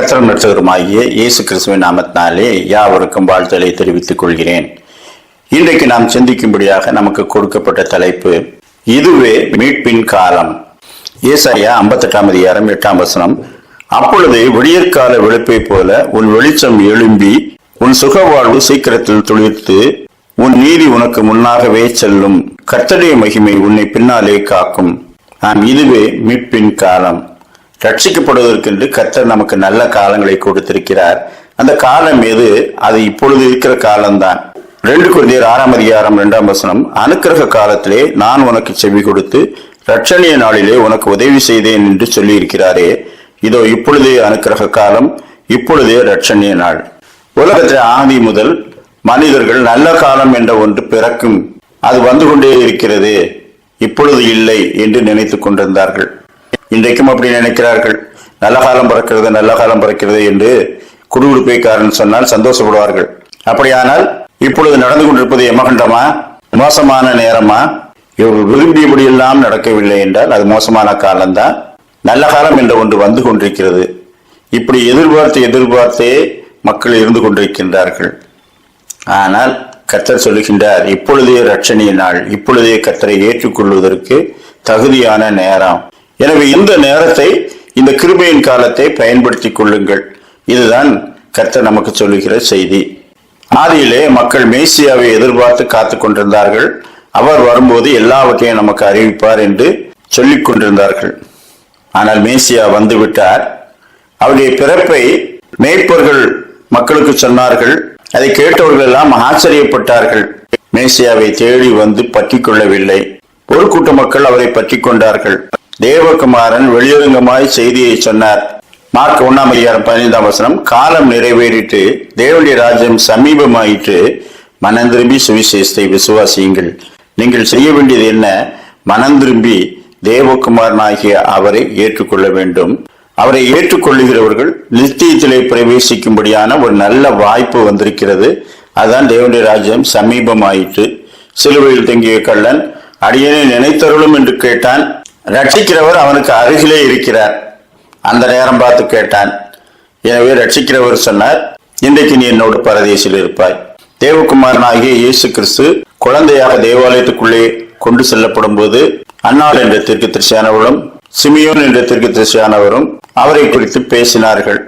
கத்திரம் நட்சகருமாகிய இயேசு கிறிஸ்துவின் நாமத்தினாலே யாவருக்கும் வாழ்த்தலை தெரிவித்துக் கொள்கிறேன். இன்றைக்கு நாம் சிந்திக்கும்படியாக நமக்கு கொடுக்கப்பட்ட தலைப்பு இதுவே மீட்பின் காலம். ஏசாயா ஐம்பத்தெட்டாம் அதிகாரம் எட்டாம் வசனம் அப்பொழுது விடியற்கால வெளுப்பை போல உன் வெளிச்சம் எழும்பி உன் சுகவாழ்வு சீக்கிரத்தில் துளிர்த்து உன் நீதி உனக்கு முன்னாகவே செல்லும். கர்த்தடைய மகிமை உன்னை பின்னாலே காக்கும். ஆம் இதுவே மீட்பின் காலம். ரட்சிக்கப்படுவதற்கென்று கத்தர் நமக்கு நல்ல காலங்களை கொடுத்திருக்கிறார். அந்த காலம் எது? அது இப்பொழுது இருக்கிற காலம்தான். ரெண்டு குருதியர் ஆறாம் அதிகாரம் இரண்டாம் வசனம் அனுக்கிரக காலத்திலே நான் உனக்கு செவி கொடுத்து ரட்சணிய நாளிலே உனக்கு உதவி செய்தேன் என்று சொல்லி இருக்கிறாரே இதோ இப்பொழுதே அனுக்கிரக காலம் இப்பொழுதே ரட்சணிய நாள். உலகத்தில் ஆதி முதல் மனிதர்கள் நல்ல காலம் என்ற ஒன்று பிறக்கும். அது வந்து கொண்டே இருக்கிறது. இப்பொழுது இல்லை என்று நினைத்துக் கொண்டிருந்தார்கள். இன்றைக்கும் அப்படி நினைக்கிறார்கள். நல்ல காலம் பிறக்கிறது நல்ல காலம் பிறக்கிறது என்று குடுகுடுப்பைக்காரன் சொன்னால் சந்தோஷப்படுவார்கள். அப்படியானால் இப்பொழுது நடந்து கொண்டிருப்பது எமகண்டமா மோசமான நேரமா? இவர்கள் விரும்பியபடியெல்லாம் நடக்கவில்லை என்றால் அது மோசமான காலம்தான். நல்ல காலம் என்ற ஒன்று வந்து கொண்டிருக்கிறது. இப்படி எதிர்பார்த்து எதிர்பார்த்தே மக்கள் இருந்து கொண்டிருக்கின்றார்கள். ஆனால் கர்த்தர் சொல்லுகின்றார் இப்பொழுதே ரட்சணிய நாள் இப்பொழுதே கத்தரை ஏற்றுக்கொள்வதற்கு தகுதியான நேரம். எனவே இந்த நேரத்தை இந்த கிருபையின் காலத்தை பயன்படுத்திக் கொள்ளுங்கள். இதுதான் கர்த்தர் நமக்கு சொல்லுகிற செய்தி. ஆதியிலே மக்கள் மேசியாவை எதிர்பார்த்து காத்து கொண்டிருந்தார்கள். அவர் வரும்போது எல்லாவற்றையும் நமக்கு அறிவிப்பார் என்று சொல்லிக் கொண்டிருந்தார்கள். ஆனால் மேசியா வந்துவிட்டார். அவருடைய பிறப்பை மேய்ப்பர்கள் மக்களுக்கு சொன்னார்கள். அதை கேட்டவர்கள் எல்லாம் ஆச்சரியப்பட்டார்கள். மேசியாவை தேடி வந்து பற்றி கொள்ளவில்லை. ஒரு கூட்ட மக்கள் அவரை பற்றி கொண்டார்கள். தேவகுமாரன் வெளியரங்கமாய் செய்தியை சொன்னார். மார்க் ஒன்னாம் அதிகாரம் பதினைந்தாம் வசனம் காலம் நிறைவேறிட்டு தேவனுடைய ராஜ்யம் சமீபமாயிற்று. மனம் திரும்பி சுவிசேஷத்தை விசுவாசியுங்கள். நீங்கள் செய்ய வேண்டியது என்ன? மனம் திரும்பி தேவகுமாரனாகிய அவரை ஏற்றுக்கொள்ள வேண்டும். அவரை ஏற்றுக்கொள்ளுகிறவர்கள் நித்தியத்திலே பிரவேசிக்கும்படியான ஒரு நல்ல வாய்ப்பு வந்திருக்கிறது. அதுதான் தேவனுடைய ராஜ்யம் சமீபமாயிற்று. சிலுவையில் தங்கிய கள்ளன் அடியனை நினைத்தருளும் என்று கேட்டான். ரட்சிக்கிறவர் அவனுக்கு அருகிலே இருக்கிறார். அந்த நேரம் பார்த்து கேட்டான் எனவே ரட்சிக்கிறவர் சொன்னார் இன்றைக்கு நீ என்னோடு பரதேசில் இருப்பாய். தேவகுமாரனாகிய இயேசு கிறிஸ்து குழந்தையாக தேவாலயத்துக்குள்ளே கொண்டு செல்லப்படும் போது அன்னாள் என்ற தெற்கு திருச்சியானவரும் சிமியோன் என்ற தெற்கு திருச்சியானவரும் அவரை குறித்து பேசினார்கள்.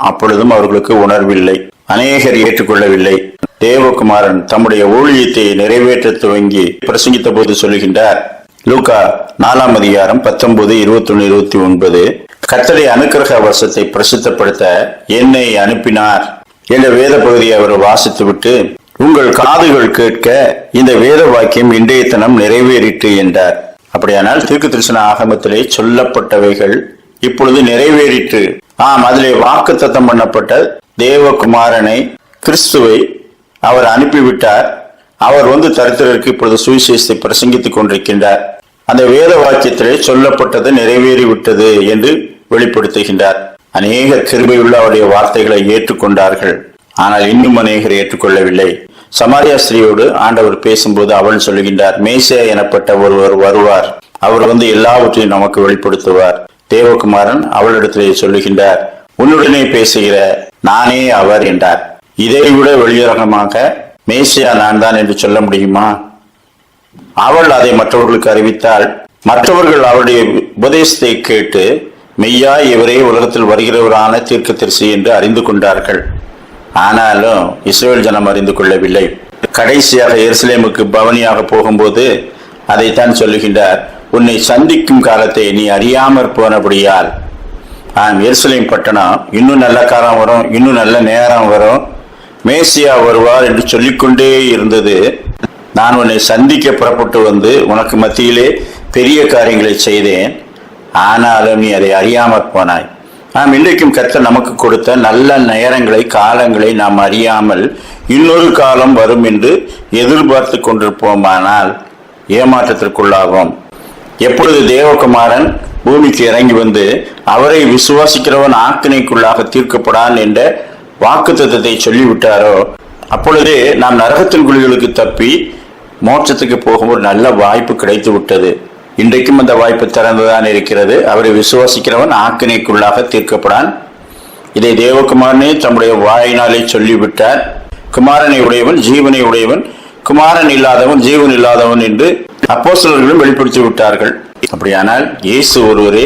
அப்பொழுதும் அவர்களுக்கு உணர்வில்லை அநேகர் ஏற்றுக்கொள்ளவில்லை. தேவகுமாரன் தம்முடைய ஊழியத்தை நிறைவேற்ற துவங்கி பிரசங்கித்த போது சொல்கின்றார் லூகா நாலாம் அதிகாரம் பத்தொன்பது இருபத்தொன்னு இருபத்தி ஒன்பது. கத்தரை அனுக்கிரக வருஷத்தை பிரசித்தப்படுத்த என்னை அனுப்பினார். என்ற வேத பகுதியை அவர் வாசித்துவிட்டு உங்கள் காதுகள் கேட்க இந்த வேத வாக்கியம் இன்றைய தினம் நிறைவேறிட்டு என்றார். அப்படியானால் திருக்கு தரிசன ஆகமத்திலே சொல்லப்பட்டவைகள் இப்பொழுது நிறைவேறிற்று. ஆம் அதிலே வாக்கு தத்தம் பண்ணப்பட்ட தேவகுமாரனை கிறிஸ்துவை அவர் அனுப்பிவிட்டார். அவர் வந்து தரித்திரருக்கு இப்பொழுது சுவிசேஷத்தை பிரசங்கித்துக் கொண்டிருக்கின்றார். அந்த வேத வாக்கியத்திலே சொல்லப்பட்டது நிறைவேறிவிட்டது என்று வெளிப்படுத்துகின்றார். அநேக கிருபையுள்ள அவருடைய வார்த்தைகளை ஏற்றுக்கொண்டார்கள். ஆனால் இன்னும் அநேகர் ஏற்றுக்கொள்ளவில்லை. சமாரியா ஸ்ரீயோடு ஆண்டவர் பேசும்போது அவள் சொல்லுகின்றார் மேசியா எனப்பட்ட ஒருவர் வருவார். அவர் வந்து எல்லாவற்றையும் நமக்கு வெளிப்படுத்துவார். தேவகுமாரன் அவளிடத்திலே சொல்லுகின்றார் உன்னுடனே பேசுகிற நானே அவர் என்றார். இதை விட வெளியரங்கமாக மேசியா நான் தான் என்று சொல்ல முடியுமா? அவள் அதை மற்றவர்களுக்கு அறிவித்தாள். மற்றவர்கள் அவருடைய உபதேசத்தை கேட்டு மெய்யா இவரே உலகத்தில் வருகிறவரான தீர்க்கதரிசி என்று அறிந்து கொண்டார்கள். ஆனாலும் இஸ்ரேல் ஜனம் அறிந்து கொள்ளவில்லை. கடைசியாக எருசலேமுக்கு பவனியாக போகும்போது அதைத்தான் சொல்லுகின்றார். உன்னை சந்திக்கும் காலத்தை நீ அறியாமற் போனபடியால். ஆம் எருசலேம் பட்டணம் இன்னும் நல்ல காலம் வரும் இன்னும் நல்ல நேரம் வரும். மேசியா வருவார் என்று சொல்லிக்கொண்டே இருந்தது. நான் உன்னை சந்திக்க புறப்பட்டு வந்து உனக்கு மத்தியிலே பெரிய காரியங்களை செய்தேன். ஆனாலும் நீ அதை அறியாமற் போனாய். நாம் இன்றைக்கும் கத்த நமக்கு கொடுத்த நல்ல நேரங்களை காலங்களை நாம் அறியாமல் இன்னொரு காலம் வரும் என்று எதிர்பார்த்து கொண்டிருப்போமானால் ஏமாற்றத்திற்குள்ளாகும் எப்பொழுது தேவகுமாரன் பூமிக்கு இறங்கி வந்து அவரை விசுவாசிக்கிறவன் ஆக்கினைக்குள்ளாக தீர்க்கப்படான் என்ற வாக்கு தத்துவத்தை சொல்லிவிட்டாரோ அப்பொழுதே நாம் நரகத்தின் குழிகளுக்கு தப்பி மோட்சத்துக்கு போகும் ஒரு நல்ல வாய்ப்பு கிடைத்து விட்டது இன்றைக்கும் அந்த வாய்ப்பு திறந்துதான் இருக்கிறது. அவரை விசுவாசிக்கிறவன் ஆக்கினைக்குள்ளாக தீர்க்கப்படான். இதை தேவகுமாரனே தம்முடைய வாயினாலே சொல்லிவிட்டார். குமாரனை உடையவன் ஜீவனை உடையவன் குமாரன் இல்லாதவன் ஜீவன் இல்லாதவன் என்று அப்போஸ்தலர்களும் வெளிப்படுத்தி விட்டார்கள். அப்படியானால் இயேசு ஒருவரே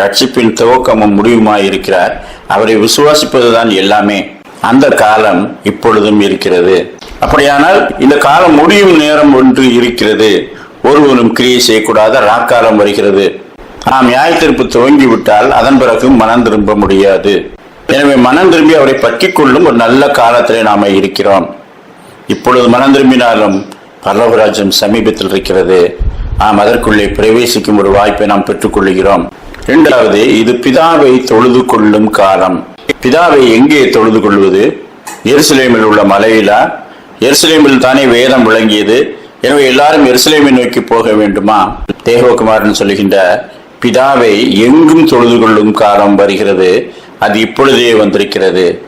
ரட்சிப்பின் துவக்கமும் முடிவுமாய் இருக்கிறார் அவரை விசுவாசிப்பதுதான் எல்லாமே. அந்த காலம் இப்பொழுதும் இருக்கிறது. அப்படியானால் இந்த காலம் முடியும் நேரம் ஒன்று இருக்கிறது. ஒருவரும் கிரியை செய்யக்கூடாத ராக்காலம் வருகிறது. நாம் நியாயத்தீர்ப்பு துவங்கி விட்டால் அதன் பிறகு மனம் திரும்ப முடியாது. எனவே மனம் திரும்பி அவரை பற்றி கொள்ளும் ஒரு நல்ல காலத்திலே நாம இருக்கிறோம். இப்பொழுது மனம் திரும்பினாலும் பல்லவராஜ்யம் சமீபத்தில் இருக்கிறது. நாம் அதற்குள்ளே பிரவேசிக்கும் ஒரு வாய்ப்பை நாம் பெற்றுக்கொள்கிறோம் இரண்டாவது இது பிதாவை தொழுது கொள்ளும் காலம். பிதாவை எங்கே தொழுது கொள்வது? எருசலேமில் உள்ள மலையிலா? எருசலேமில் தானே வேதம் விளங்கியது. எனவே எல்லாரும் எருசலேமை நோக்கி போக வேண்டுமா? தேவகுமாரன் சொல்லுகின்ற பிதாவை எங்கும் தொழுது கொள்ளும் காலம் வருகிறது. அது இப்பொழுதே வந்திருக்கிறது.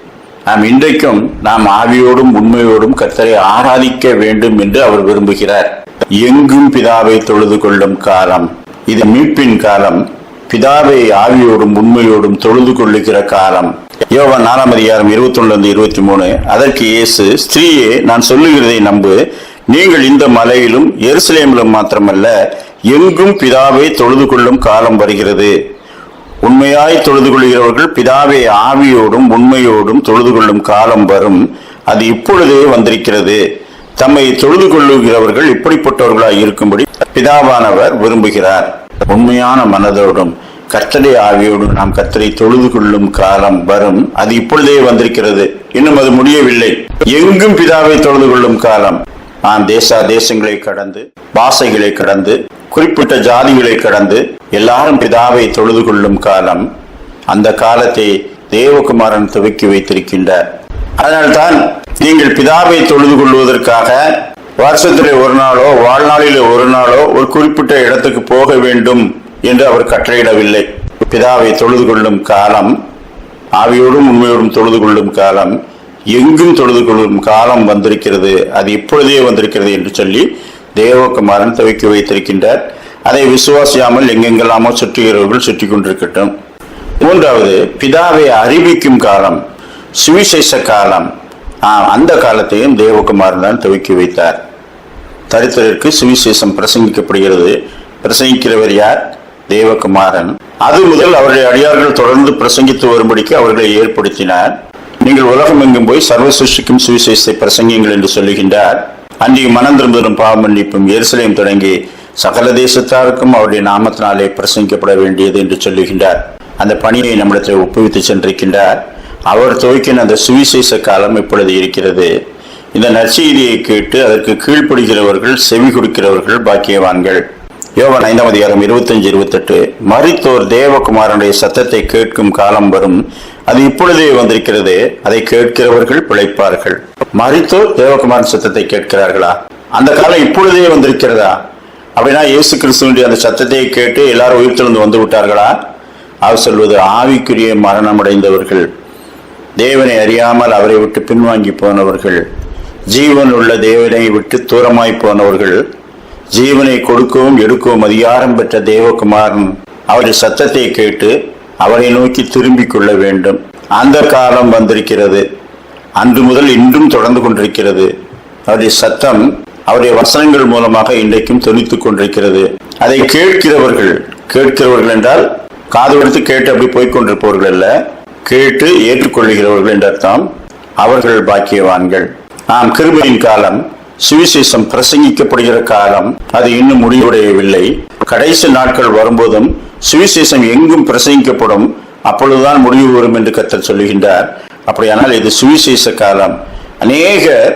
நாம் இன்றைக்கும் நாம் ஆவியோடும் உண்மையோடும் கர்த்தரை ஆராதிக்க வேண்டும் என்று அவர் விரும்புகிறார். எங்கும் பிதாவை தொழுது கொள்ளும் காலம். இது மீட்பின் காலம். பிதாவை ஆவியோடும் உண்மையோடும் தொழுது கொள்ளுகிற காலம். யோவா நாலாம் அதிகாரம் இருபத்தி ஒன்று இருபத்தி மூணு. அதற்கு இயேசு ஸ்திரீயே நான் சொல்லுகிறதை நம்பு. நீங்கள் இந்த மலையிலும் எருசலேமிலும் மாத்திரமல்ல எங்கும் பிதாவை தொழுது கொள்ளும் காலம் வருகிறது. உண்மையாய் தொழுது கொள்கிறவர்கள் பிதாவை ஆவியோடும் உண்மையோடும் தொழுது கொள்ளும் காலம் வரும். அது இப்பொழுதே வந்திருக்கிறது. தம்மை தொழுது கொள்ளுகிறவர்கள் இப்படிப்பட்டவர்களாய் இருக்கும்படி பிதாவானவர் விரும்புகிறார். உண்மையான மனதோடும் கர்த்தரை ஆவியோடு நாம் கர்த்தரை தொழுது கொள்ளும் காலம் வரும். அது இப்பொழுதே வந்திருக்கிறது. இன்னும் அது முடியவில்லை. எங்கும் பிதாவை தொழுது கொள்ளும் காலம். நான் தேசா தேசங்களை கடந்து பாசைகளை கடந்து குறிப்பிட்ட ஜாதிகளை கடந்து எல்லாரும் பிதாவை தொழுது கொள்ளும் காலம். அந்த காலத்தை தேவகுமாரன் துவக்கி வைத்திருக்கின்றார். அதனால்தான் நீங்கள் பிதாவை தொழுது கொள்வதற்காக வருஷத்திலே ஒரு நாளோ வாழ்நாளிலே ஒரு நாளோ ஒரு குறிப்பிட்ட இடத்துக்கு போக வேண்டும். என்று அவர் கட்டளையிடவில்லை. பிதாவை தொழுது கொள்ளும் காலம் ஆவியோடும் உண்மையோடும் தொழுது கொள்ளும் காலம் எங்கும் தொழுது கொள்ளும் காலம் வந்திருக்கிறது. அது இப்பொழுதே வந்திருக்கிறது என்று சொல்லி தேவகுமாரன் துவக்கி வைத்திருக்கின்றார். அதை விசுவாசியாமல் எங்கெங்கெல்லாமோ சுற்றுகிறவர்கள் சுற்றி கொண்டிருக்கட்டும். மூன்றாவது பிதாவை அறிவிக்கும் காலம் சுவிசேஷ காலம். அந்த காலத்தையும் தேவகுமாரன் தான் துவக்கி வைத்தார். தரித்திரருக்கு சுவிசேஷம் பிரசங்கிக்கப்படுகிறது. பிரசங்கிக்கிறவர் யார்? தேவகுமாரன். அது முதல் அவருடைய அடியார்கள் தொடர்ந்து பிரசங்கித்து வரும்படிக்கு அவர்களை ஏற்படுத்தினார். நீங்கள் உலகம் எங்கும் போய் சர்வ சிருஷ்டிக்கும் சுவிசேஷத்தை பிரசங்கிங்கள் என்று சொல்லுகின்றார். அன்றைய மனம் திரும்புதலும் பாவ மன்னிப்பும் எருசலேம் தொடங்கி சகல தேசத்தாருக்கும் அவருடைய நாமத்தினாலே பிரசங்கிக்கப்பட வேண்டியது என்று சொல்லுகின்றார். அந்த பணியை நம்மிடத்தில் ஒப்புவித்து சென்றிருக்கின்றார். அவர் துவக்கின அந்த சுவிசேஷ காலம் இப்பொழுது இருக்கிறது. இந்த நற்செய்தியை கேட்டு அதற்கு கீழ்ப்படுகிறவர்கள் செவி கொடுக்கிறவர்கள் பாக்கியவான்கள். யோவன் ஐந்தாம் அதிகாரம் இருபத்தஞ்சு இருபத்தெட்டு. மறித்தோர் தேவகுமாரனுடைய சத்தத்தை கேட்கும் காலம் வரும். அது இப்பொழுதே வந்திருக்கிறது. அதை கேட்கிறவர்கள் பிழைப்பார்கள். மறித்தோர் தேவகுமாரன் சத்தத்தை கேட்கிறார்களா? அந்த காலம் இப்பொழுதே வந்திருக்கிறதா? அப்படின்னா இயேசு கிறிஸ்துவனுடைய அந்த சத்தத்தை கேட்டு எல்லாரும் உயிர்த்தெழுந்து வந்து விட்டார்களா? அவர் சொல்வது ஆவிக்குரிய மரணமடைந்தவர்கள் தேவனை அறியாமல் அவரை விட்டு பின்வாங்கி போனவர்கள் ஜீவன் உள்ள தேவனை விட்டு தூரமாய் போனவர்கள் ஜீவனை கொடுக்கவும் எடுக்கவும் அதிகாரம் பெற்ற தேவகுமாரன் அவருடைய சத்தத்தை கேட்டு அவரை நோக்கி திரும்பிக் கொள்ள வேண்டும். அந்த காலம் வந்திருக்கிறது. அன்று முதல் இன்றும் தொடர்ந்து கொண்டிருக்கிறது. அவருடைய சத்தம் அவருடைய வசனங்கள் மூலமாக இன்றைக்கும் தொனித்துக் கொண்டிருக்கிறது. அதை கேட்கிறவர்கள் கேட்கிறவர்கள் என்றால் காது கொடுத்து கேட்டு அப்படி போய்கொண்டிருப்பவர்கள் அல்ல. கேட்டு ஏற்றுக்கொள்கிறவர்கள் என்ற அர்த்தம் அவர்கள் பாக்கியவான்கள். ஆம் கிருபையின் காலம் சுவிசேஷம் பிரசங்கிக்கப்படுகிற காலம் அது இன்னும் முடிவடையவில்லை. கடைசி நாட்கள் வரும்போதும் சுவிசேஷம் எங்கும் பிரசங்கிக்கப்படும். அப்பொழுதுதான் முடிவு வரும் என்று கத்தல் சொல்லுகின்றார். அப்படியானால் இது சுவிசேஷ காலம். அநேகர்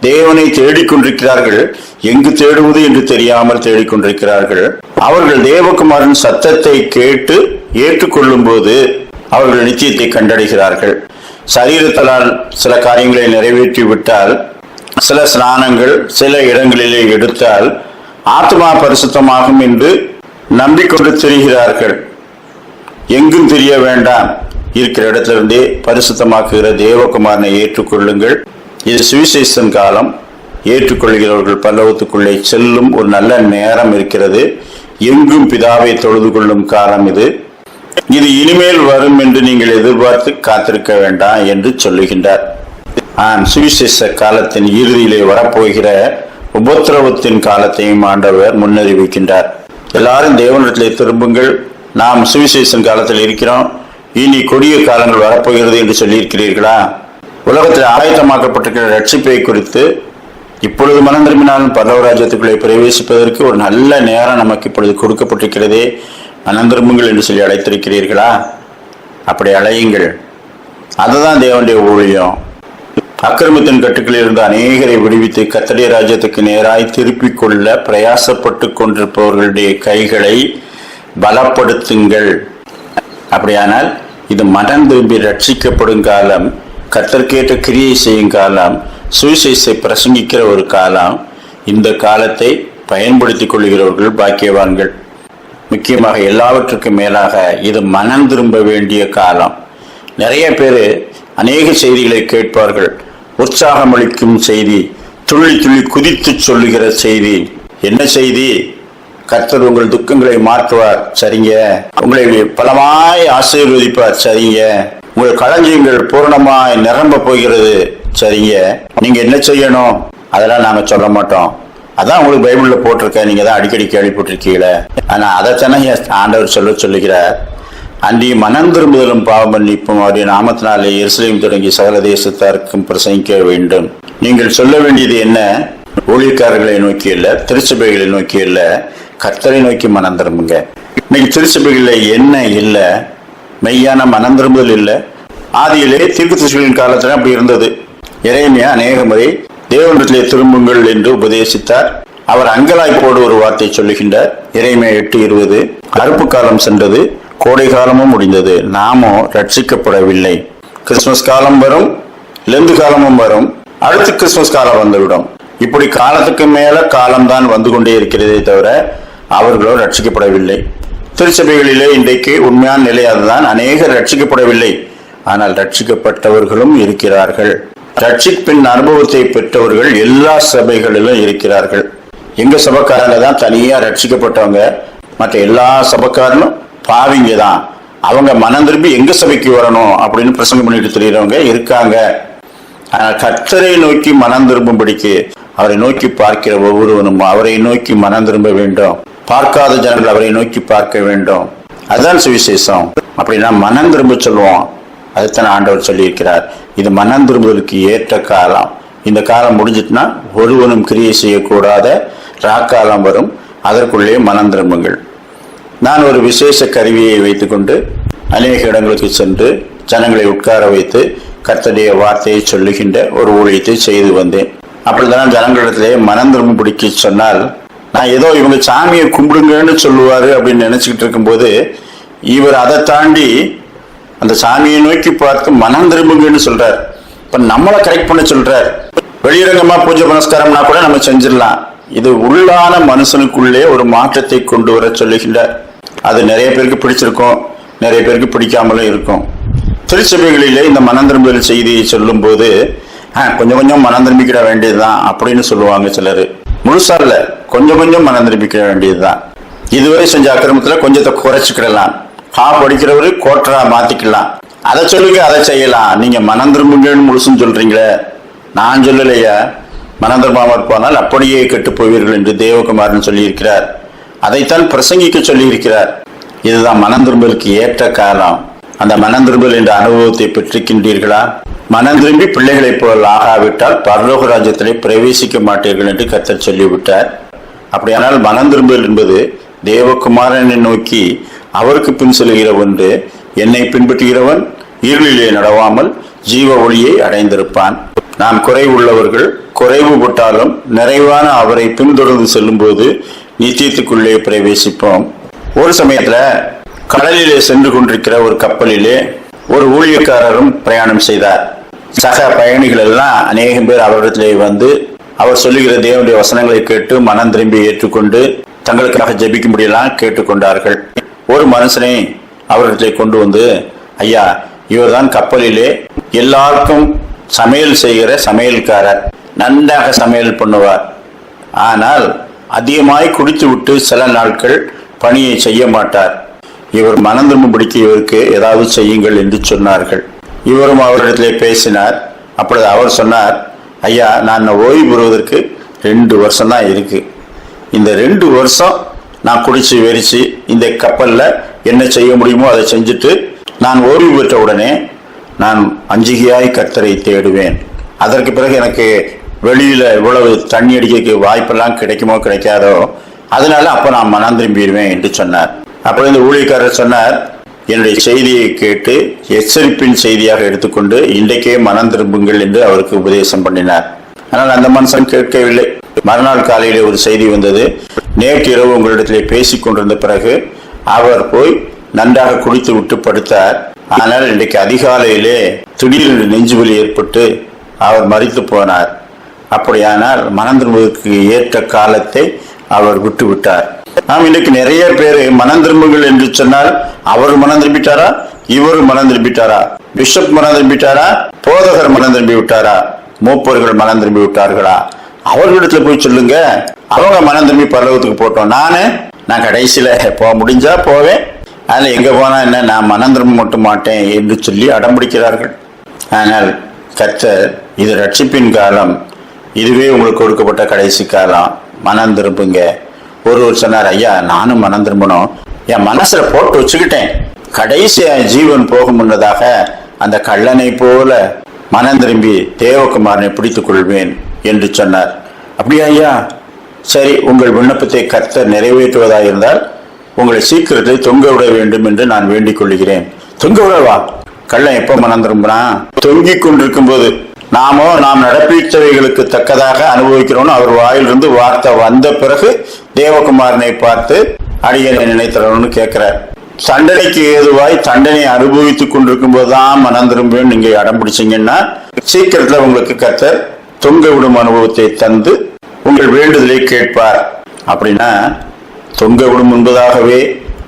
தேவனை தேடிக்கொண்டிருக்கிறார்கள். எங்கு தேடுவது என்று தெரியாமல் தேடிக்கொண்டிருக்கிறார்கள். அவர்கள் தேவகுமாரின் சத்தத்தை கேட்டு ஏற்றுக்கொள்ளும் போது அவர்கள் நிச்சயத்தை கண்டடைகிறார்கள். சரீரத்தலால் சில காரியங்களை நிறைவேற்றி விட்டால் சில ஸ்நானங்கள் சில இடங்களிலே எடுத்தால் ஆத்மா பரிசுத்தமாகும் என்று நம்பிக்கொண்டு தெரிகிறார்கள். எங்கும் தெரிய வேண்டாம். இருக்கிற இடத்திலிருந்தே பரிசுத்தமாக்குகிற தேவகுமாரனை ஏற்றுக்கொள்ளுங்கள். இது சுவிசேஷன் காலம். ஏற்றுக்கொள்கிறவர்கள் பல்லவத்துக்குள்ளே செல்லும் ஒரு நல்ல நேரம் இருக்கிறது. எங்கும் பிதாவை தொழுது கொள்ளும் காலம் இது. இது இனிமேல் வரும் என்று நீங்கள் எதிர்பார்த்து காத்திருக்க வேண்டாம் என்று சொல்லுகின்றார். ஆம் சுவிசேஷ காலத்தின் இறுதியிலே வரப்போகிற உபத்திரவத்தின் காலத்தையும் ஆண்டவர் முன்னறிவிக்கின்றார். எல்லாரும் தேவனிடத்திலே திரும்புங்கள். நாம் சுவிசேஷன் காலத்தில் இருக்கிறோம். இனி கொடிய காலங்கள் வரப்போகிறது என்று சொல்லியிருக்கிறீர்களா? உலகத்தில் ஆயத்தமாக்கப்பட்டிருக்கிற ரட்சிப்பை குறித்து இப்பொழுது மனம் திரும்பினாலும் பரவராஜ்யத்துக்குள்ளே பிரவேசிப்பதற்கு ஒரு நல்ல நேரம் நமக்கு இப்பொழுது கொடுக்கப்பட்டிருக்கிறதே. மனம் திரும்புங்கள் என்று சொல்லி அழைத்திருக்கிறீர்களா? அப்படி அழையுங்கள். அதுதான் தேவனுடைய ஊழியம். அக்கிரமத்தின் கட்டுக்களில் இருந்து அநேகரை விடுவித்து கத்தடைய ராஜ்யத்துக்கு நேராய் திருப்பிக் கொள்ள பிரயாசப்பட்டு கொண்டிருப்பவர்களுடைய கைகளை பலப்படுத்துங்கள். அப்படியானால் இது மனம் திரும்பி ரட்சிக்கப்படும் காலம் கத்தற்கேற்ற கிரியை செய்யும் காலம் சுவிசேஷை பிரசங்கிக்கிற ஒரு காலம் இந்த காலத்தை பயன்படுத்திக் கொள்கிறவர்கள் பாக்கியவான்கள். முக்கியமாக எல்லாவற்றுக்கும் மேலாக இது மனம் திரும்ப வேண்டிய காலம். நிறைய பேர் அநேக செய்திகளை கேட்பார்கள். உற்சாகமளிக்கும் செய்தி துள்ளி துள்ளி குதித்து சொல்லுகிற செய்தி. என்ன செய்தி? கர்த்தர் உங்கள் துக்கங்களை மாற்றுவார் சரிங்க. உங்களை பலமாய் ஆசீர்வதிப்பார் சரிங்க. உங்கள் களஞ்சியங்கள் பூரணமாய் நிரம்ப போகிறது சரிங்க. நீங்க என்ன செய்யணும்? அதெல்லாம் நாங்க சொல்ல மாட்டோம். அதான் உங்களுக்கு பைபிள்ல போட்டிருக்க நீங்க தான் அடிக்கடி கேள்விப்பட்டிருக்கீங்களே. ஆனா அதைத்தானே ஆண்டவர் சொல்ல சொல்லுகிறார். அன்றி மனம் திரும்புதலும் பாவம் மன்னிப்பும் அவருடைய நாமத்தினாலே எருசலேம் தொடங்கி சகல தேசத்தாருக்கும் பிரசங்கிக்க வேண்டும். நீங்கள் சொல்ல வேண்டியது என்ன? ஊழியக்காரர்களை நோக்கி இல்ல திருச்சபைகளை நோக்கி இல்ல கர்த்தரை நோக்கி மனம் திரும்புங்க. இன்னைக்கு திருச்சபைகளில் என்ன இல்ல? மெய்யான மனம் திரும்புதல் இல்ல. ஆதியிலே தீர்க்கதரிசிகளின் காலத்துல அப்படி இருந்தது. இறைமையா அநேக முறை தேவனிடத்திலே திரும்புங்கள் என்று உபதேசித்தார். அவர் அங்கலாய்ப்போடு ஒரு வார்த்தை சொல்லுகின்றார். இறைமை எட்டு இருபது. அறுப்பு காலம் சென்றது. கோடை காலமும் முடிந்தது. நாமோ ரட்சிக்கப்படவில்லை. கிறிஸ்துமஸ் காலம் வரும் லெந்து காலமும் வரும் அடுத்து கிறிஸ்துமஸ் காலம் வந்துவிடும். இப்படி காலத்துக்கு மேல காலம்தான் வந்து கொண்டே இருக்கிறதே தவிர அவர்களோ ரட்சிக்கப்படவில்லை. திருச்சபைகளிலே இன்றைக்கு உண்மையான நிலை அதுதான். அநேகர் ரட்சிக்கப்படவில்லை. ஆனால் ரட்சிக்கப்பட்டவர்களும் இருக்கிறார்கள். ரட்சிப்பின் அனுபவத்தை பெற்றவர்கள் எல்லா சபைகளிலும் இருக்கிறார்கள். எங்க சபைக்காரங்க தான் தனியா ரட்சிக்கப்பட்டவங்க. மற்ற எல்லா சபைக்காரனும் பாவிங்க தான் அவங்க மனம் திரும்பி எங்க சபைக்கு வரணும் அப்படின்னு பிரசங்கம் பண்ணிட்டு தெரியறவங்க இருக்காங்க. கத்தரை கர்த்தரை நோக்கி மனம் திரும்பும்படிக்கு அவரை நோக்கி பார்க்கிற ஒவ்வொருவனும் அவரை நோக்கி மனம் திரும்ப வேண்டும். பார்க்காத ஜனங்கள் அவரை நோக்கி பார்க்க வேண்டும். அதுதான் சுவிசேஷம். அப்படின்னா மனம் திரும்ப சொல்லுவோம். அதுதான் ஆண்டவர் சொல்லியிருக்கிறார். இது மனம் திரும்புவதற்கு ஏற்ற காலம். இந்த காலம் முடிஞ்சிட்டுனா ஒருவனும் கிரியை செய்யக்கூடாத ராக்காலம் வரும். அதற்குள்ளே மனம் திரும்புங்கள். நான் ஒரு விசேஷ கருவியை வைத்துக்கொண்டு அநேக இடங்களுக்கு சென்று ஜனங்களை உட்கார வைத்து கர்த்தடைய வார்த்தையை சொல்லுகின்ற ஒரு ஊழியத்தை செய்து வந்தேன். அப்படிதான் ஜனங்களிடத்திலே மனம் திரும்ப பிடிக்க சொன்னால் நான் ஏதோ இவங்க சாமியை கும்பிடுங்கன்னு சொல்லுவாரு அப்படின்னு நினைச்சுக்கிட்டு இருக்கும்போது இவர் அதை தாண்டி அந்த சாமியை நோக்கி பார்த்து மனம் திரும்புங்கன்னு சொல்றார். இப்ப நம்மளை கரெக்ட் பண்ண சொல்றார். வெளியரங்கமாக பூஜை புனஸ்காரம்னா கூட நம்ம செஞ்சிடலாம். இது உள்ளான மனுஷனுக்குள்ளே ஒரு மாற்றத்தை கொண்டு வர சொல்லுகின்றார். அது நிறைய பேருக்கு பிடிச்சிருக்கும் நிறைய பேருக்கு பிடிக்காமலும் இருக்கும். திருச்சபைகளிலே இந்த மனந்திரும்புதல் செய்தியை சொல்லும் போது கொஞ்சம் கொஞ்சம் மனம் திரும்பிக்கிட வேண்டியதுதான் அப்படின்னு சொல்லுவாங்க சிலர். முழுசா இல்ல கொஞ்சம் கொஞ்சம் மனம் திரும்பிக்கிட வேண்டியதுதான். இதுவரை செஞ்ச அக்கிரமத்துல கொஞ்சத்தை குறைச்சிக்கிடலாம். ஹாஃப் படிக்கிறவரு கோட்டரா மாத்திக்கலாம். அதை சொல்லுங்க அதை செய்யலாம். நீங்க மனம் திரும்புங்கன்னு முழுசும் சொல்றீங்களே. நான் சொல்லலையா. மனம் திரும்பாம போனால் அப்படியே கெட்டு போவீர்கள் என்று தேவகுமாரன் சொல்லியிருக்கிறார். அதைத்தான் பிரசங்கிக்க சொல்லியிருக்கிறார். இதுதான் மனந்திரும்பலுக்கு ஏற்ற காலம். அந்த மனந்திரும்பல் என்ற அனுபவத்தை பெற்றிருக்கின்றீர்களா? மனம் திரும்பி பிள்ளைகளைப் போல் ஆகாவிட்டால் பரலோக ராஜ்யத்திலே பிரவேசிக்க மாட்டீர்கள் என்று கத்தர் சொல்லிவிட்டார். அப்படியானால் மனம் திரும்பல் என்பது தேவகுமாரனை நோக்கி அவருக்கு பின் செல்கிற ஒன்று என்னை பின்பற்றுகிறவன் இருளிலே நடவாமல் ஜீவ ஒளியை அடைந்திருப்பான். நாம் குறைவு உள்ளவர்கள் நிறைவான அவரை பின்தொடர்ந்து செல்லும்போது நித்தியத்துக்குள்ளே பிரவேசிப்போம். ஒரு சமயத்துல கடலிலே சென்று கொண்டிருக்கிற ஒரு கப்பலிலே ஒரு ஊழியக்காரரும் பிரயாணம் செய்தார். சக பயணிகள் எல்லாம் அநேகம் பேர் அவரிடத்திலே வந்து அவர் சொல்லுகிற தேவனுடைய வசனங்களை கேட்டு மனம் திரும்பி ஏற்றுக்கொண்டு தங்களுக்காக ஜெபிக்கும்படியெல்லாம் கேட்டுக்கொண்டார்கள். ஒரு மனுஷனை அவரிடத்தை கொண்டு வந்து ஐயா இவர்தான் கப்பலிலே எல்லாருக்கும் சமையல் செய்கிற சமையல்காரர். நன்றாக சமையல் பண்ணுவார். ஆனால் அதிகமாய் குடித்துவிட்டு சில நாட்கள் பணியை செய்ய மாட்டார். இவர் மனம் திரும்பும்படிக்கு இவருக்கு ஏதாவது செய்யுங்கள் என்று சொன்னார்கள். இவரும் அவரிடத்திலே பேசினார். அப்பொழுது அவர் சொன்னார் ஐயா நான் ஓய்வு பெறுவதற்கு ரெண்டு வருஷம் தான் இருக்கு. இந்த ரெண்டு வருஷம் நான் குடிச்சு வெறிச்சு இந்த கப்பலில் என்ன செய்ய முடியுமோ அதை செஞ்சுட்டு நான் ஓய்வு பெற்ற உடனே நான் அஞ்சிகையாய் கர்த்தரை தேடுவேன். அதற்கு பிறகு எனக்கு வெளியில இவ்வளவு தண்ணி அடிக்க வாய்ப்பெல்லாம் கிடைக்குமோ கிடைக்காதோ அதனால அப்ப நான் மனம் திரும்பிடுவேன் என்று சொன்னார். அப்புறம் இந்த ஊழியக்காரர் சொன்னார் என்னுடைய செய்தியை கேட்டு எச்சரிப்பின் செய்தியாக எடுத்துக்கொண்டு இன்றைக்கே மனம் திரும்புங்கள் என்று அவருக்கு உபதேசம் பண்ணினார். ஆனால் அந்த மனுஷன் கேட்கவில்லை. மறுநாள் காலையிலே ஒரு செய்தி வந்தது. நேற்று இரவு உங்களிடத்திலே பேசிக் கொண்டிருந்த பிறகு அவர் போய் நன்றாக குடித்து விட்டு படுத்தார். ஆனால் இன்றைக்கு அதிகாலையிலே திடீரென்று நெஞ்சுவலி ஏற்பட்டு அவர் மறித்து போனார். அப்படியானால் மனம் திரும்புவதற்கு ஏற்ற காலத்தை அவர் விட்டு விட்டார் நாம் இன்னைக்கு நிறைய பேர் மனம் திரும்புங்கள் என்று சொன்னால் அவர் மனம் திரும்பிட்டாரா இவர் மனம் திரும்பிட்டாரா பிஷப் மனம் திரும்பிட்டாரா போதகர் மனம் திரும்பி விட்டாரா மூப்பர்கள் மனம் திரும்பி விட்டார்களா அவர்களிடத்துல போய் சொல்லுங்க. அவங்க மனம் திரும்பி பரலோகத்துக்கு போட்டோம். நானு நான் கடைசியில போக முடிஞ்சா போவேன். அதில் எங்க போனா என்ன நான் மனம் திரும்ப மட்டும் மாட்டேன் என்று சொல்லி அடம்பிடிக்கிறார்கள் ஆனால் கர்த்தர் இது ரட்சிப்பின் காலம். இதுவே உங்களுக்கு கொடுக்கப்பட்ட கடைசி காலம் மனம் திரும்புங்க. ஒருவர் சொன்னார் ஐயா நானும் மனம் திரும்பணும். என் மனசுல போட்டு வச்சுக்கிட்டேன். கடைசி என் ஜீவன் போகும் முன்னதாக அந்த கள்ளனை போல மனம் திரும்பி தேவகுமாரனை பிடித்துக் கொள்வேன் என்று சொன்னார். அப்படியா ஐயா? சரி உங்கள் விண்ணப்பத்தை கர்த்தர் நிறைவேற்றுவதாக இருந்தால் உங்களை சீக்கிரத்தில் தொங்க விட வேண்டும் என்று நான் வேண்டிக் கொள்கிறேன். தொங்க விடவா? கள்ளன் எப்ப மனம் திரும்பினா தொங்கிக் கொண்டிருக்கும் போது நாமோ நாம் நடப்பீச்சவைகளுக்கு தக்கதாக அனுபவிக்கிறோம்னு அவர் வாயிலிருந்து வார்த்தை வந்த பிறகு தேவகுமாரனை பார்த்து அடியனை நினைத்தரணும்னு கேட்கிறார். தண்டனைக்கு ஏதுவாய் தண்டனை அனுபவித்துக் கொண்டிருக்கும் போதுதான் மனம் திரும்புவேன். நீங்க இடம் பிடிச்சிங்கன்னா சீக்கிரத்துல உங்களுக்கு கத்தர் தொங்க விடும் அனுபவத்தை தந்து உங்கள் வேண்டுதலை கேட்பார். அப்படின்னா தொங்க விடும் முன்பதாகவே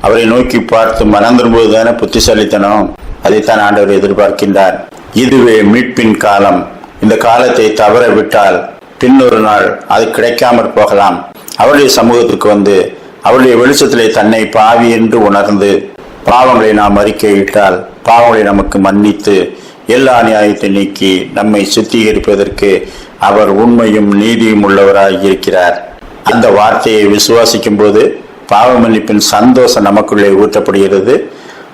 அவரை நோக்கி பார்த்து மனம் திரும்புவதுதானே புத்திசாலித்தனம். அதைத்தான் ஆண்டவர் எதிர்பார்க்கின்றார். இதுவே மீட்பின் காலம். இந்த காலத்தை தவற விட்டால் பின்னொரு நாள் அது கிடைக்காமற் போகலாம். அவருடைய சமூகத்துக்கு வந்து அவருடைய வெளிச்சத்திலே தன்னை பாவி என்று உணர்ந்து பாவங்களை நாம் அறிக்கையிட்டால் பாவங்களை நமக்கு மன்னித்து எல்லா நியாயத்தை நீக்கி நம்மை சுத்திகரிப்பதற்கு அவர் உண்மையும் நீதியும் உள்ளவராய் இருக்கிறார். அந்த வார்த்தையை விசுவாசிக்கும் போது பாவ மன்னிப்பின் சந்தோஷம் நமக்குள்ளே ஊற்றப்படுகிறது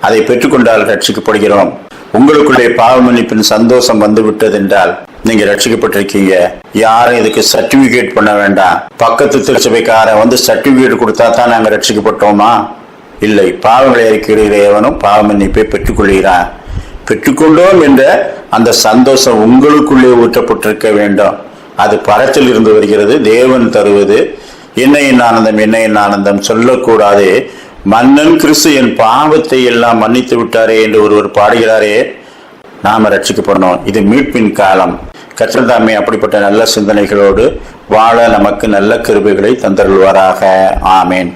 அதை பெற்றுக்கொண்டால் ரட்சிக்கப்படுகிறோம். உங்களுக்குள்ளே பாவ மன்னிப்பின் சந்தோஷம் வந்து என்றால் நீங்க ரட்சிக்கப்பட்டிருக்கீங்க. யாரும் இதுக்கு சர்டிபிகேட் பண்ண வேண்டாம். பக்கத்து திருச்சபைக்காரன் வந்து சர்டிபிகேட் கொடுத்தா தான் நாங்க ரட்சிக்கப்பட்டோமா? இல்லை பாவங்களை இருக்கிற எவனும் பாவ மன்னிப்பை பெற்றுக்கொள்கிறான் பெற்றுக்கொண்டோம் என்ற அந்த சந்தோஷம் உங்களுக்குள்ளே ஊற்றப்பட்டிருக்க வேண்டும். அது பரத்தில் இருந்து வருகிறது தேவன் தருவது. என்ன என் ஆனந்தம் என்ன என் ஆனந்தம் சொல்லக்கூடாது. மன்னன் கிறிஸ்து என் பாவத்தை எல்லாம் மன்னித்து விட்டாரே என்று ஒருவர் பாடுகிறாரே. நாம ரட்சிக்கப்படணும். இது மீட்பின் காலம். கற்றல் தாமே அப்படிப்பட்ட நல்ல சிந்தனைகளோடு வாழ நமக்கு நல்ல கிருபைகளை தந்தருள்வாராக. ஆமேன்.